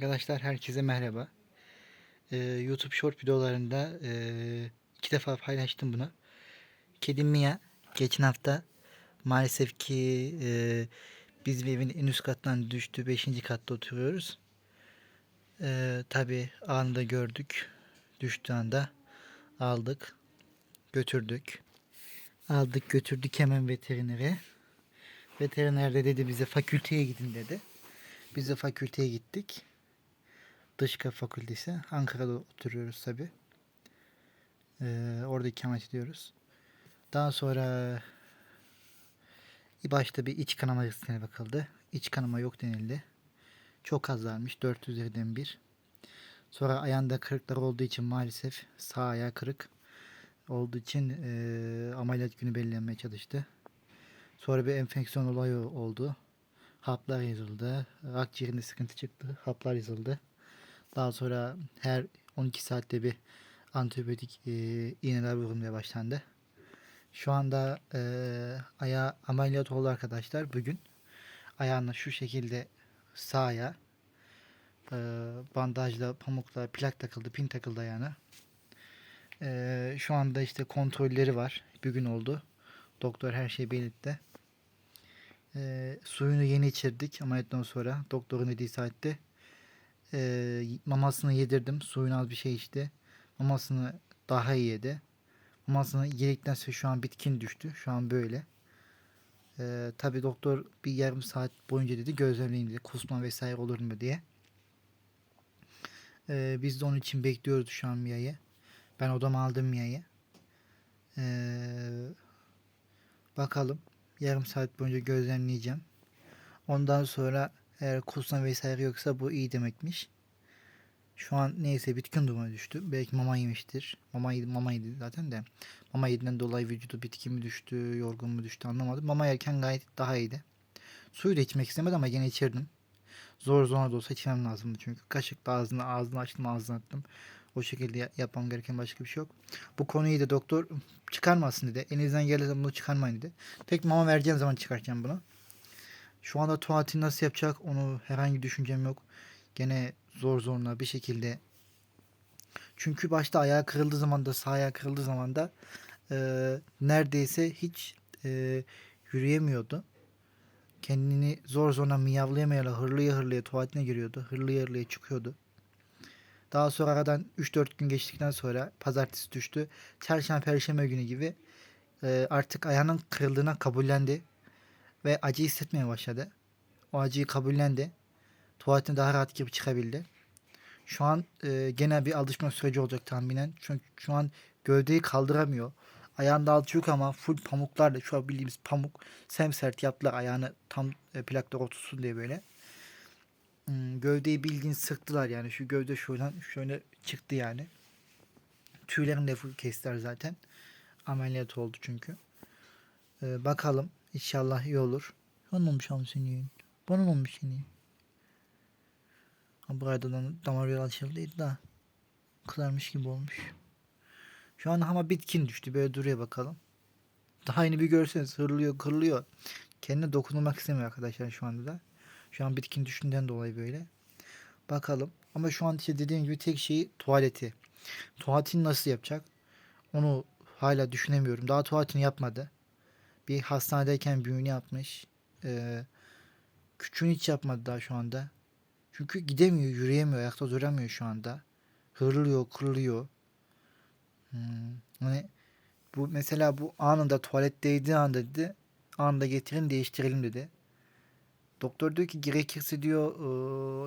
Arkadaşlar herkese merhaba. Ee, YouTube Short videolarında e, iki defa paylaştım bunu. Kedim Mia geçen hafta maalesef ki e, biz bir evin en üst kattan düştü. Beşinci katta oturuyoruz. E, Tabi anında gördük. Düştüğü anda aldık. Götürdük. Aldık götürdük hemen veterinere. Veteriner de dedi bize fakülteye gidin dedi. Biz de fakülteye gittik. Dışka Fakültesi. Ankara'da oturuyoruz tabi. Ee, orada ikamet ediyoruz. Daha sonra başta bir iç kanama riskine bakıldı. İç kanama yok denildi. Çok az varmış. 4 üzerinden 1. Sonra ayağında kırıklar olduğu için maalesef sağ ayağı kırık olduğu için e, ameliyat günü belirlenmeye çalıştı. Sonra bir enfeksiyon olayı oldu. Haplar yazıldı. Akciğerinde sıkıntı çıktı. Haplar yazıldı. Daha sonra her 12 saatte bir antibiyotik e, iğneler vurulmaya başlandı. Şu anda e, ayağı ameliyat oldu arkadaşlar bugün. Ayağına şu şekilde sağ ayağı e, bandajla, pamukla, plak takıldı, pin takıldı ayağına. E, şu anda işte kontrolleri var. Bir gün oldu. Doktor her şeyi belirtti. E, suyunu yeni içirdik ameliyattan sonra. Doktorun dediği saatte. E, mamasını yedirdim. Suyunu az bir şey içti. Mamasını daha iyi yedi. Mamasını yedikten sonra şu an bitkin düştü. Şu an böyle. E, Tabi doktor bir yarım saat boyunca dedi gözlemleyin dedi. Kusma vesaire olur mu diye. E, biz de onun için bekliyoruz şu an Mia'yı. Ben odama aldım Mia'yı. E, bakalım. Yarım saat boyunca gözlemleyeceğim. Ondan sonra eğer kusma vesaire yoksa bu iyi demekmiş. Şu an neyse bitkin duruma düştü. Belki mama yemiştir. Mama, mama yedi zaten de. Mama yediğinden dolayı vücudu bitkin mi düştü, yorgun mu düştü anlamadım. Mama yerken gayet daha iyiydi. Suyu da içmek istemedi ama gene içirdim. Zor zor da olsa içmem lazımdı çünkü. Kaşıkla ağzını, ağzını açtım, ağzını attım. O şekilde ya- yapmam gereken başka bir şey yok. Bu konuyu da doktor çıkarmasın dedi. Elinizden gelirse bunu çıkarmayın dedi. Tek mama vereceğim zaman çıkartacağım bunu. Şu anda tuvaleti nasıl yapacak onu herhangi bir düşüncem yok. Gene zor zoruna bir şekilde. Çünkü başta ayağı kırıldığı zaman da sağ ayağı kırıldığı zaman da e, neredeyse hiç e, yürüyemiyordu. Kendini zor zoruna miyavlayamayarak hırlıya hırlıya tuvaletine giriyordu. Hırlıya hırlıya çıkıyordu. Daha sonra aradan 3-4 gün geçtikten sonra pazartesi düştü. Çarşamba perşembe günü gibi e, artık ayağının kırıldığına kabullendi ve acı hissetmeye başladı. O acıyı kabullendi. Tuvaletine daha rahat girip çıkabildi. Şu an e, gene bir alışma süreci olacak tahminen. Çünkü şu an gövdeyi kaldıramıyor. Ayağında alçı yok ama full pamuklarla şu an bildiğimiz pamuk semsert yaptılar ayağını tam e, plaklar otursun diye böyle. Hmm, gövdeyi bildiğin sıktılar yani şu gövde şuradan şöyle çıktı yani. Tüylerini de full kestiler zaten. Ameliyat oldu çünkü. Ee, bakalım inşallah iyi olur. Bana olmuş ama senin. Bana olmuş senin. Ha, burada da damar yolu açıldıydı da kızarmış gibi olmuş. Şu an ama bitkin düştü. Böyle duruyor bakalım. Daha yeni bir görseniz hırlıyor kırılıyor. Kendine dokunulmak istemiyor arkadaşlar şu anda da. Şu an bitkin düşünden dolayı böyle. Bakalım. Ama şu an işte dediğim gibi tek şeyi tuvaleti. Tuvaletini nasıl yapacak? Onu hala düşünemiyorum. Daha tuvaletini yapmadı. Bir hastanedeyken büyüğünü yapmış. Ee, küçüğünü hiç yapmadı daha şu anda. Çünkü gidemiyor, yürüyemiyor, ayakta duramıyor şu anda. Hırlıyor, kırılıyor. Hmm. Hani bu mesela bu anında tuvalet değdiği anda dedi. Anında getirin değiştirelim dedi. Doktor diyor ki gerekirse diyor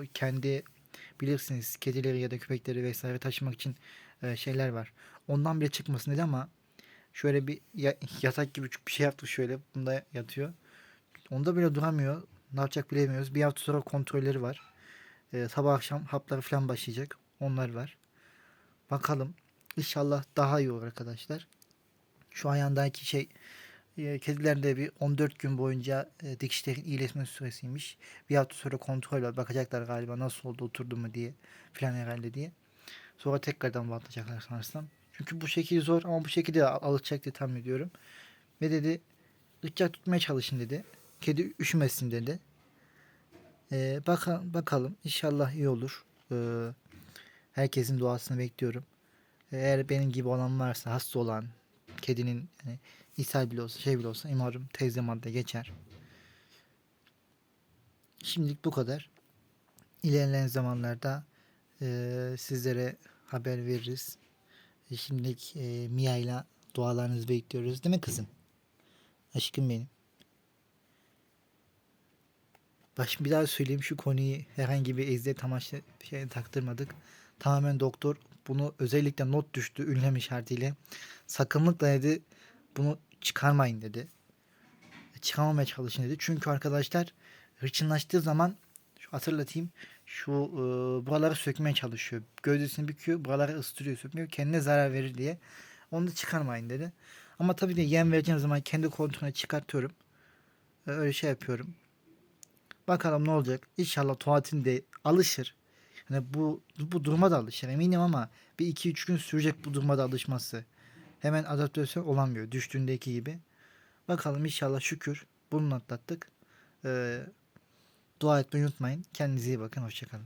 eee, kendi bilirsiniz kedileri ya da köpekleri vesaire taşımak için eee, şeyler var. Ondan bile çıkmasın dedi ama şöyle bir ya- yatak gibi küçük bir şey yaptı şöyle. Bunda yatıyor. Onda bile duramıyor. Ne yapacak bilemiyoruz. Bir hafta sonra kontrolleri var. Eee, sabah akşam hapları falan başlayacak. Onlar var. Bakalım. İnşallah daha iyi olur arkadaşlar. Şu ayağındaki şey e, kedilerde bir 14 gün boyunca e, dikişlerin iyileşme süresiymiş. Bir hafta sonra kontrol var. Bakacaklar galiba nasıl oldu oturdu mu diye filan herhalde diye. Sonra tekrardan bantlayacaklar sanırsam. Çünkü bu şekil zor ama bu şekilde al- alışacak diye tahmin ediyorum. Ve dedi ıcak tutmaya çalışın dedi. Kedi üşümesin dedi. Ee, baka- bakalım inşallah iyi olur. Ee, herkesin duasını bekliyorum. Eğer benim gibi olan varsa hasta olan kedinin yani ishal bile olsa şey bile olsa umarım tez zamanda geçer. Şimdilik bu kadar. İlerleyen zamanlarda eee, sizlere haber veririz. E, Şimdilik eee Mia ile dualarınızı bekliyoruz. Değil mi kızım? Aşkım benim. Baş bir daha söyleyeyim şu konuyu herhangi bir eziyet amaçlı şey taktırmadık. Tamamen doktor bunu özellikle not düştü ünlem işaretiyle. Sakınlıkla dedi bunu çıkarmayın dedi. Çıkarmamaya çalışın dedi. Çünkü arkadaşlar hırçınlaştığı zaman şu hatırlatayım şu e, buraları sökmeye çalışıyor. Gövdesini büküyor, buraları ıstırıyor, sökmüyor. Kendine zarar verir diye. Onu da çıkarmayın dedi. Ama tabii de yem vereceğim zaman kendi kontrolüne çıkartıyorum. E, Öyle şey yapıyorum. Bakalım ne olacak. İnşallah tuvaletinde alışır. Yani bu bu duruma da alışır eminim ama bir iki üç gün sürecek bu duruma da alışması. Hemen adaptasyon olamıyor düştüğündeki gibi. Bakalım inşallah şükür bunu atlattık. Ee, dua etmeyi unutmayın. Kendinize iyi bakın. Hoşçakalın.